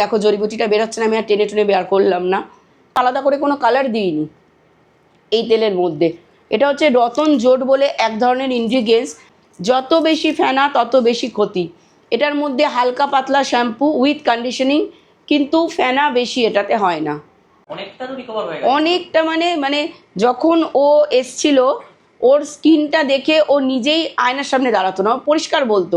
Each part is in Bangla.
দেখো জড়িবুটিটা বেরোচ্ছে না আমি আর টেনে টুনে বের করলাম না। আলাদা করে কোনো কালার দিইনি এই তেলের মধ্যে। এটা হচ্ছে রতন জোট বলে এক ধরনের ইনগ্রিডিয়েন্টস যত বেশি ফেনা তত বেশি ক্ষতি। এটার মধ্যে হালকা পাতলা শ্যাম্পু উইথ কন্ডিশনিং কিন্তু ফেনা বেশি এটাতে হয় না। অনেকটা মানে মানে যখন ও এসছিল ওর স্কিনটা দেখে ও নিজেই আয়নার সামনে দাঁড়াতো না। পরিষ্কার বলতো।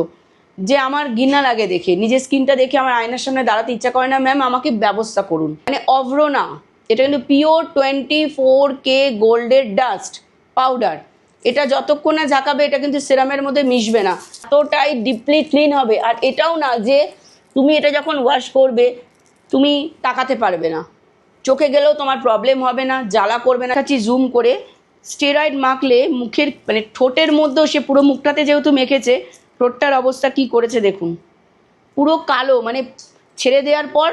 যে আমার ঘৃণা লাগে দেখে, নিজের স্কিনটা দেখে আমার আয়নার সামনে দাঁড়াতে ইচ্ছা করে না ম্যাম আমাকে ব্যবস্থা করুন। মানে অভ্র না এটা কিন্তু পিওর টোয়েন্টি ফোর কে গোল্ডের ডাস্ট পাউডার এটা যতক্ষণ না ঝাঁকাবে, এটা কিন্তু সিরামের মধ্যে মিশবে না। এতটাই ডিপলি ক্লিন হবে। আর এটাও না যে তুমি এটা যখন ওয়াশ করবে, তুমি তাকাতে পারবে না। চোখে গেলেও তোমার প্রবলেম হবে না, জ্বালা করবে না। কাছে জুম করে স্টেরয়েড মাখলে মুখের মানে ঠোঁটের মধ্যেও সে পুরো মুখটাতে যেহেতু মেখেছে ঠোঁটটার অবস্থা কি করেছে দেখুন। পুরো কালো মানে ছেড়ে দেওয়ার পর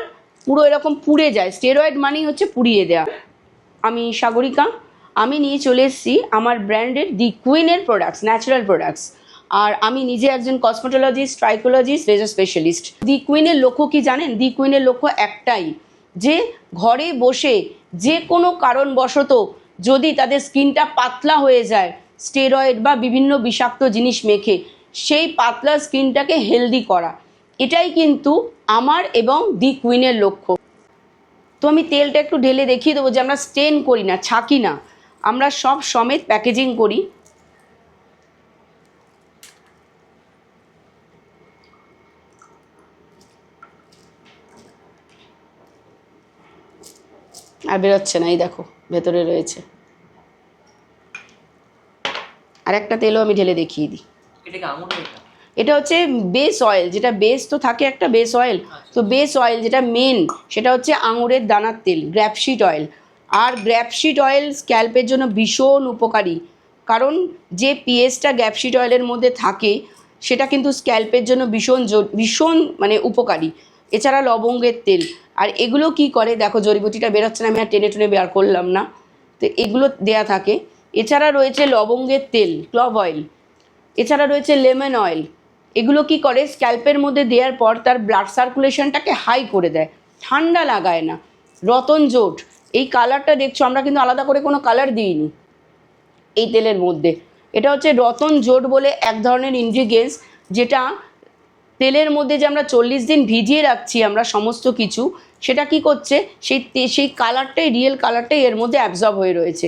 পুরো এরকম পুড়ে যায়। স্টেরয়েড মানেই হচ্ছে পুড়িয়ে দেওয়া। আমি সাগরিকা, আমি নিয়ে চলে এসেছি আমার ব্র্যান্ডের দি কুইনের প্রোডাক্টস ন্যাচারাল প্রোডাক্টস আর আমি নিজে একজন কসমেটোলজিস্ট ট্রাইকোলজিস্ট রেজার স্পেশালিস্ট দি কুইনের লক্ষ্য কি জানেন? দি কুইনের লক্ষ্য একটাই, যে ঘরে বসে যে কোনো কারণবশত যদি তাদের স্কিনটা পাতলা হয়ে যায় স্টেরয়েড বা বিভিন্ন বিষাক্ত জিনিস মেখে সেই পাতলা স্কিনটাকে হেলদি করা। এটাই কিন্তু আমার এবং দি কুইনের লক্ষ্য। তো আমি তেলটা একটু ঢেলে দেখিয়ে দেবো যে আমরা স্টেন করি না, ছাকি না। আমরা সব সমেত প্যাকেজিং করি। আর বেরোচ্ছে না, এই দেখো, ভেতরে রয়েছে। আর একটা তেলও আমি ঢেলে দেখিয়ে দিই। এটা হচ্ছে বেস অয়েল যেটা বেস তো থাকে একটা বেস অয়েল তো বেস অয়েল যেটা মেন সেটা হচ্ছে আঙুরের দানার তেল গ্র্যাপশিট অয়েল আর গ্র্যাপশিট অয়েল স্ক্যাল্পের জন্য ভীষণ উপকারী। কারণ যে পিএসটা গ্র্যাপশিট অয়েলের মধ্যে থাকে সেটা কিন্তু স্ক্যাল্পের জন্য ভীষণ ভীষণ মানে উপকারী। এছাড়া লবঙ্গের তেল। আর এগুলো কি করে? দেখো জড়িবুটিটা বেরোচ্ছে না আমি আর টেনে টুনে বের করলাম না। তো এগুলো দেয়া থাকে। এছাড়া রয়েছে লবঙ্গের তেল ক্লভ অয়েল এছাড়া রয়েছে লেমন অয়েল। এগুলো কি করে? স্ক্যাল্পের মধ্যে দেওয়ার পর তার ব্লাড সার্কুলেশনটাকে হাই করে দেয়। ঠান্ডা লাগায় না। রতন জোট। এই কালারটা দেখছ? আমরা কিন্তু আলাদা করে কোনো কালার দিইনি। এই তেলের মধ্যে। এটা হচ্ছে রতন জোট বলে এক ধরনের ইনগ্রিডিয়েন্টস যেটা তেলের মধ্যে যে আমরা চল্লিশ দিন ভিজিয়ে রাখছি আমরা সমস্ত কিছু, সেটা কি করছে? সেই সেই কালারটাই রিয়েল কালারটাই এর মধ্যে অ্যাবজর্ব হয়ে রয়েছে।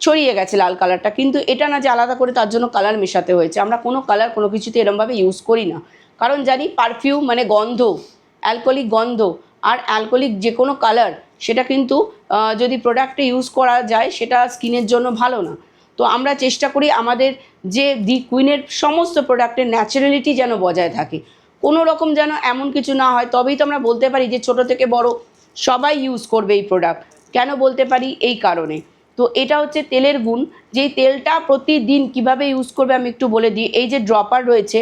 ছড়িয়ে গেছে লাল কালারটা কিন্তু এটা না যে আলাদা করে তার জন্য কালার মেশাতে হয়েছে। আমরা কোনো কালার কোনো কিছুতে এরমভাবে ইউজ করি না। কারণ জানি পারফিউম মানে গন্ধ অ্যালকোহলিক গন্ধ আর অ্যালকোহলিক যে কোনো কালার সেটা কিন্তু যদি প্রোডাক্টে ইউজ করা যায়, সেটা স্কিনের জন্য ভালো না। তো আমরা চেষ্টা করি আমাদের যে দি কুইনের সমস্ত প্রোডাক্টের ন্যাচারালিটি যেন বজায় থাকে। কোনো রকম যেন এমন কিছু না হয়, তবেই তো আমরা বলতে পারি যে ছোট থেকে বড় সবাই ইউজ করবে এই প্রোডাক্ট কেন বলতে পারি? এই কারণে। তো এটা হচ্ছে তেলের গুণ। যেই তেলটা প্রতিদিন কীভাবে ইউজ করবে আমি একটু বলে দিই। এই যে ড্রপার রয়েছে,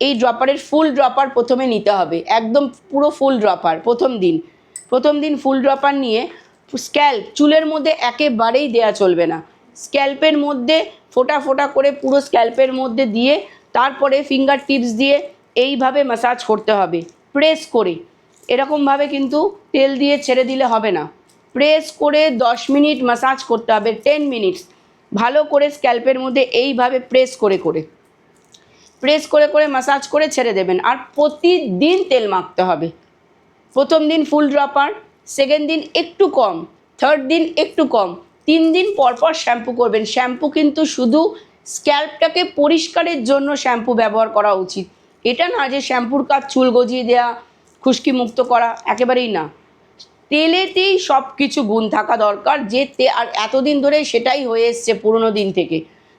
এই ড্রপারের ফুল ড্রপার প্রথমে নিতে হবে। একদম পুরো ফুল ড্রপার প্রথম দিন। প্রথম দিন ফুল ড্রপার নিয়ে স্ক্যাল্প চুলের মধ্যে একেবারেই দেয়া চলবে না। স্ক্যাল্পের মধ্যে ফোটা ফোটা করে পুরো স্ক্যাল্পের মধ্যে দিয়ে তারপরে ফিঙ্গার টিপস দিয়ে এইভাবে ম্যাসাজ করতে হবে। প্রেস করে। এরকমভাবে কিন্তু তেল দিয়ে ছেড়ে দিলে হবে না। প্রেস করে দশ মিনিট ম্যাসাজ করতে হবে টেন মিনিটস ভালো করে স্ক্যাল্পের মধ্যে এইভাবে প্রেস করে করে। প্রেস করে করে ম্যাসাজ করে ছেড়ে দেবেন। আর প্রতিদিন তেল মাখতে হবে। প্রথম দিন ফুল ড্রপার সেকেন্ড দিন একটু কম থার্ড দিন একটু কম, তিন দিন পর পর শ্যাম্পু করবেন। শ্যাম্পু কিন্তু শুধু স্ক্যাল্পটাকে পরিষ্কারের জন্য শ্যাম্পু ব্যবহার করা উচিত। এটা না যে শ্যাম্পুর কাজ চুল গজিয়ে দেওয়া খুশকি মুক্ত করা, একেবারেই না। তেলেতেই সব কিছু গুণ থাকা দরকার। যে তে আর এতদিন ধরে সেটাই হয়ে এসছে পুরোনো দিন থেকে।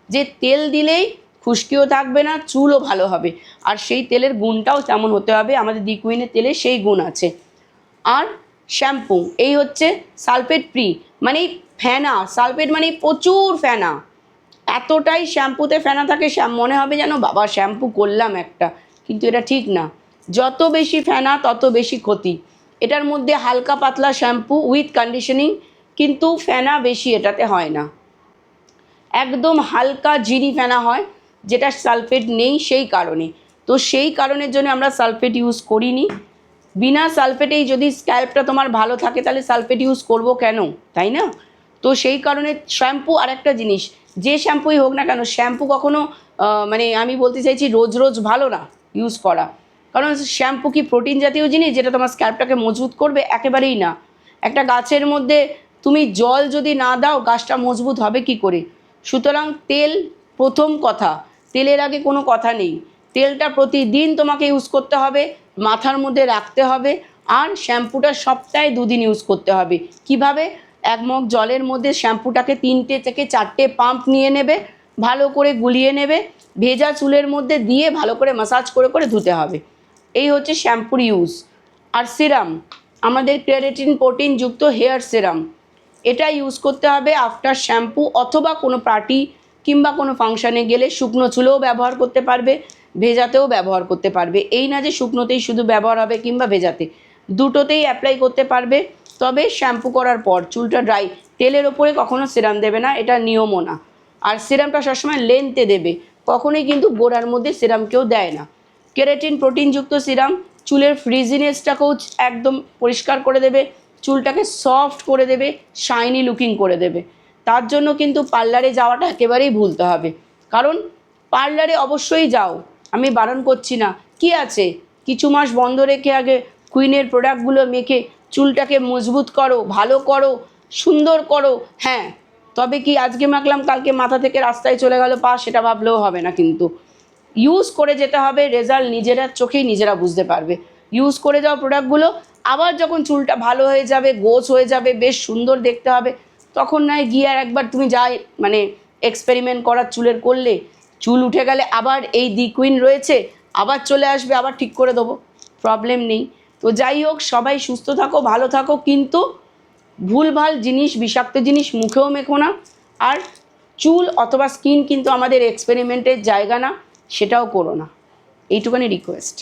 যে তেল দিলেই খুশকিও থাকবে না, চুলও ভালো হবে। আর সেই তেলের গুণটাও তেমন হতে হবে, আমাদের দিকুইনের তেলে সেই গুণ আছে। আর শ্যাম্পু, এই হচ্ছে সালফেট ফ্রি মানে ফেনা, সালফেট মানে প্রচুর ফেনা। এতটাই শ্যাম্পুতে ফেনা থাকে মনে হবে যেন, বাবা, শ্যাম্পু করলাম একটা। কিন্তু এটা ঠিক না। যত বেশি ফেনা, তত বেশি ক্ষতি। এটার মধ্যে হালকা পাতলা শ্যাম্পু উইথ কন্ডিশনিং, কিন্তু ফেনা বেশি এটাতে হয় না। একদম হালকা জিরি ফেনা হয়, যেটা সালফেট নেই সেই কারণে। তো সেই কারণের জন্য আমরা সালফেট ইউজ করিনি। বিনা সালফেটেই যদি স্ক্যাল্পটা তোমার ভালো থাকে, তাহলে সালফেট ইউজ করব কেন? তাই না? তো সেই কারণে শ্যাম্পু আর একটা জিনিস, যে শ্যাম্পুই হোক না কেন, শ্যাম্পু কখনো মানে আমি বলতে চাইছি রোজ রোজ ভালো না ইউজ করা। কারণ শ্যাম্পু কি প্রোটিন জাতীয় জিনিস যেটা তোমার স্ক্যাল্পটাকে মজবুত করবে? একেবারেই না। একটা গাছের মধ্যে তুমি জল যদি না দাও, গাছটা মজবুত হবে কি করে? সুতরাং তেল প্রথম কথা। তেলের আগে কোনো কথা নেই। তেলটা প্রতিদিন তোমাকে ইউজ করতে হবে, মাথার মধ্যে রাখতে হবে, আর শ্যাম্পুটা সপ্তাহে দুদিন ইউজ করতে হবে। কীভাবে? এক মগ জলের মধ্যে শ্যাম্পুটাকে তিনটে থেকে চারটে পাম্প নিয়ে নেবে, ভালো করে গুলিয়ে নেবে, ভেজা চুলের মধ্যে দিয়ে ভালো করে মাসাজ করে করে ধুতে হবে। এই হচ্ছে শ্যাম্পুর ইউজ। আর সিরাম, আমাদের ক্রেরেটিন প্রোটিন যুক্ত হেয়ার সিরাম, এটা ইউজ করতে হবে আফটার শ্যাম্পু অথবা কোনো পার্টি কিংবা কোনো ফাংশানে গেলে শুকনো চুলেও ব্যবহার করতে পারবে, ভেজাতেও ব্যবহার করতে পারবে। এই না যে শুকনোতেই শুধু ব্যবহার হবে কিংবা ভেজাতে, দুটোতেই অ্যাপ্লাই করতে পারবে। তবে শ্যাম্পু করার পর চুলটা ড্রাই, তেলের ওপরে কখনো সিরাম দেবে না, এটা নিয়মও না। আর সিরামটা সবসময় লেন্থে দেবে, কখনোই কিন্তু গোড়ার মধ্যে সিরাম কেউ দেয় না। কেরাটিন প্রোটিনযুক্ত সিরাম চুলের ফ্রিজিনেসটাকেও একদম পরিষ্কার করে দেবে, চুলটাকে সফট করে দেবে শাইনি লুকিং করে দেবে। তার জন্য কিন্তু পার্লারে যাওয়াটা একেবারেই ভুলতে হবে। কারণ পার্লারে অবশ্যই যাও, আমি বারণ করছি না। কি আছে? কিছু মাস বন্ধ রেখে আগে কুইনের প্রোডাক্টগুলো মেখে চুলটাকে মজবুত করো, ভালো করো, সুন্দর করো হ্যাঁ। তবে কি আজকে মাখলাম, কালকে মাথা থেকে রাস্তায় চলে গেল পা? সেটা ভাবলেও হবে না কিন্তু। ইউজ করে যেতে হবে রেজাল্ট নিজেরা চোখেই নিজেরা বুঝতে পারবে। ইউজ করে যাওয়া প্রোডাক্টগুলো আবার যখন চুলটা ভালো হয়ে যাবে, গোছ হয়ে যাবে, বেশ সুন্দর দেখতে হবে, তখন নয় গিয়ে আর একবার তুমি যাই মানে এক্সপেরিমেন্ট করার চুলের করলে, চুল উঠে গেলে আবার এই দি কুইন রয়েছে, আবার চলে আসবে, আবার ঠিক করে দেবো প্রবলেম নেই। তো যাই হোক, সবাই সুস্থ থাকো, ভালো থাকো, কিন্তু ভুলভাল জিনিস, বিষাক্ত জিনিস মুখেও মেখো না। আর চুল অথবা স্কিন কিন্তু আমাদের এক্সপেরিমেন্টের জায়গা না। সেটাও করো না। এইটুখানি রিকোয়েস্ট